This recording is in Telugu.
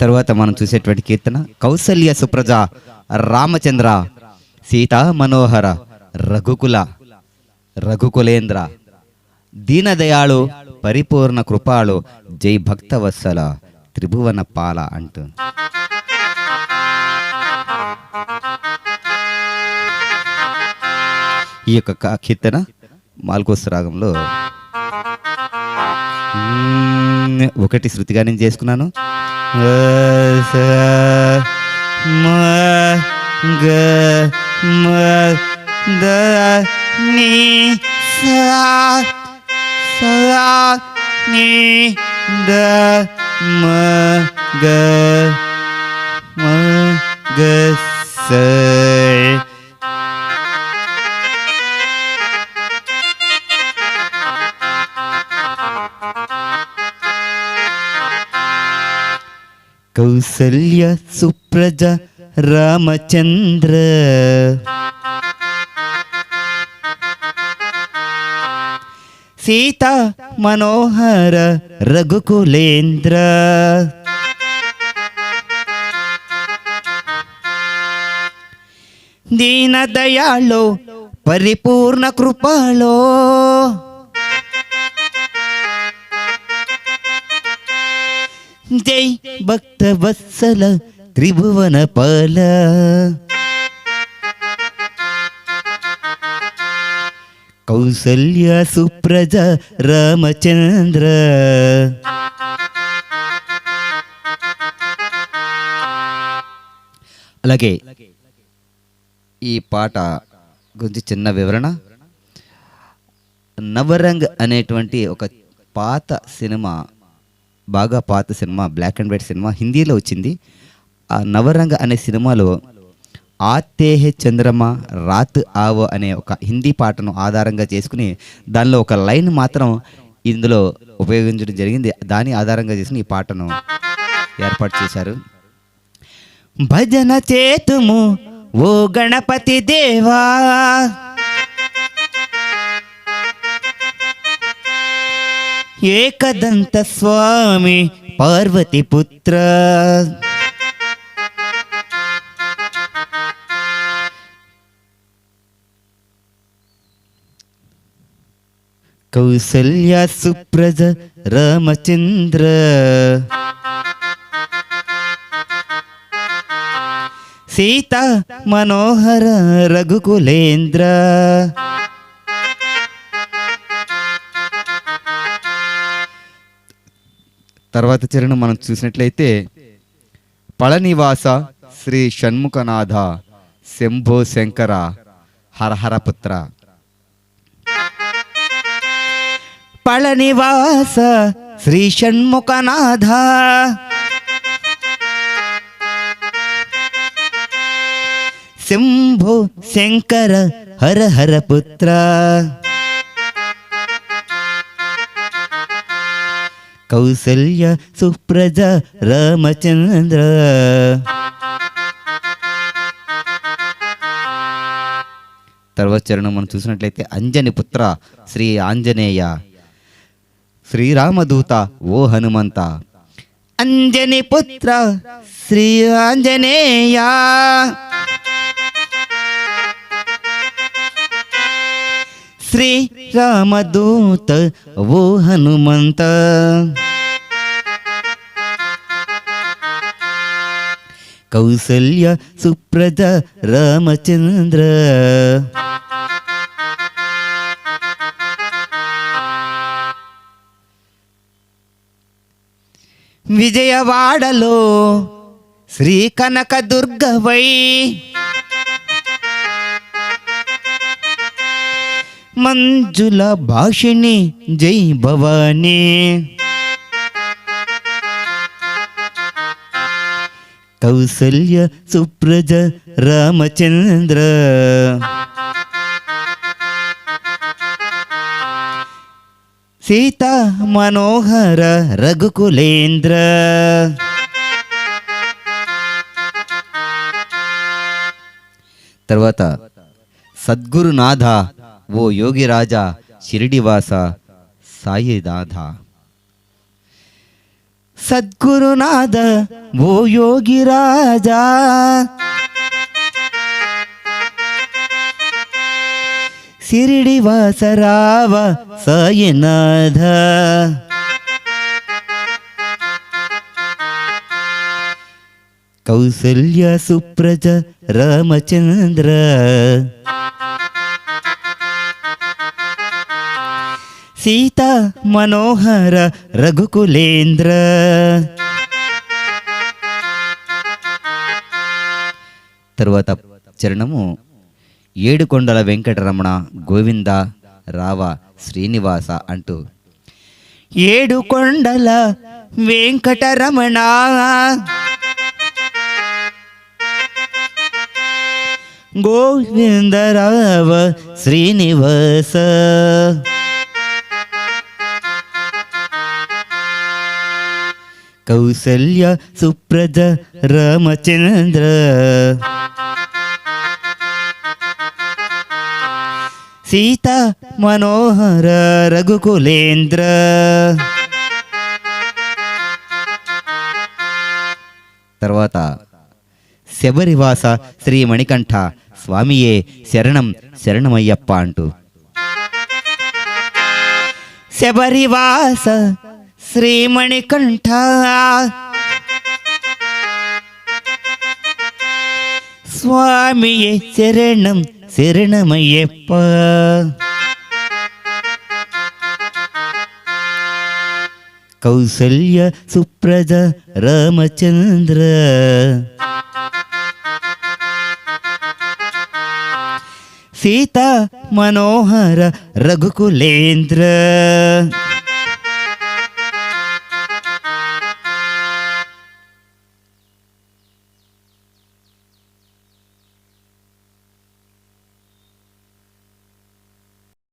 తర్వాత మనం చూసేటువంటి కీర్తన కౌసల్య సుప్రజ రామచంద్ర సీతా మనోహర రఘుకుల రఘుకులేంద్ర దీనదయాళు పరిపూర్ణ కృపాళు జై భక్తవత్సల త్రిభువన పాల అంటూ. ఈ యొక్క కీర్తన మాల్కోస్ రాగంలో. ఒకటి శృతిగా నేను చేసుకున్నాను. ni sa sa ni da ma ga ma ga sa Kaushalya Supraja Ramachandra. Sita మనోహర రఘుకులేంద్ర. దీన దయాళో పరిపూర్ణ కృపలో జై భక్త వత్సల త్రిభువన పాల. కౌసల్య సుప్రజ రామచంద్ర. అలాగే ఈ పాట గురించి చిన్న వివరణ. నవరంగ్ అనేటువంటి ఒక పాత సినిమా బాగా పాత cinema black and white cinema హిందీలో వచ్చింది. ఆ నవరంగ అనే సినిమాలో ఆతేహే చంద్రమ రాత్ ఆవో అనే ఒక హిందీ పాటను ఆధారంగా చేసుకుని దానిలో ఒక లైన్ మాత్రం ఇందులో ఉపయోగించడం జరిగింది. దాని ఆధారంగా చేసిన ఈ పాటను ఏర్పాటు చేశారు. భజన చేతుము ఓ గణపతి దేవా ఏకదంత స్వామి పార్వతి పుత్ర కౌసల్య సుప్రజ రామచంద్ర సీత మనోహర రఘుకులేంద్ర తర్వాత చరణం మనం చూసినట్లయితే పళనివాస శ్రీ షణ్ముఖనాథ శంభో శంకర హరహరపుత్ర పళనివాస శ్రీ షణ్ముఖనాథ శంభో శంకర హర హర పుత్ర. కౌసల్య సుప్రజ రామచంద్ర. తర్వాత చరణం మనం చూసినట్లయితే అంజని పుత్ర శ్రీ ఆంజనేయ. శ్రీరామదూత ఓ హనుమంత. అంజని పుత్ర శ్రీ ఆంజనేయ. శ్రీ రామదూత ఓ హనుమంత. కౌసల్య సుప్రజ రామచంద్ర. విజయవాడలో శ్రీ కనక దుర్గవై మంజుల భాషిణి జై భవానీ. కౌసల్య సుప్రజ రామచంద్ర. సీత మనోహర రఘుకులేంద్ర. తర్వాత సద్గురునాథ ఓ యోగి రాజా షిరిడివాస సాయినాథ సద్గురునాథ ఓ యోగి రాజా. సిరిడి రావ సాయినాథ కౌసల్య సుప్రజ రామచంద్ర. సీత మనోహర రఘుకులేంద్ర. తరువాత చరణము ఏడుకొండల వెంకటరమణ గోవింద రావ శ్రీనివాస అంటూ. ఏడు కొండల వెంకటరమణ గోవిందరావ శ్రీనివాస. కౌసల్య సుప్రజ రామచంద్ర సీత మనోహర రఘుకులేంద్ర తర్వాత శబరివాస శ్రీ మణికంఠ స్వామియే శరణం శరణమయ్యప్ప అంటూ శబరివాస శ్రీ మణికంఠ స్వామియే శరణం శరణమయ్యప్ప. కౌసల్య సుప్రజ రామచంద్ర. సీత మనోహర రఘుకులేంద్ర.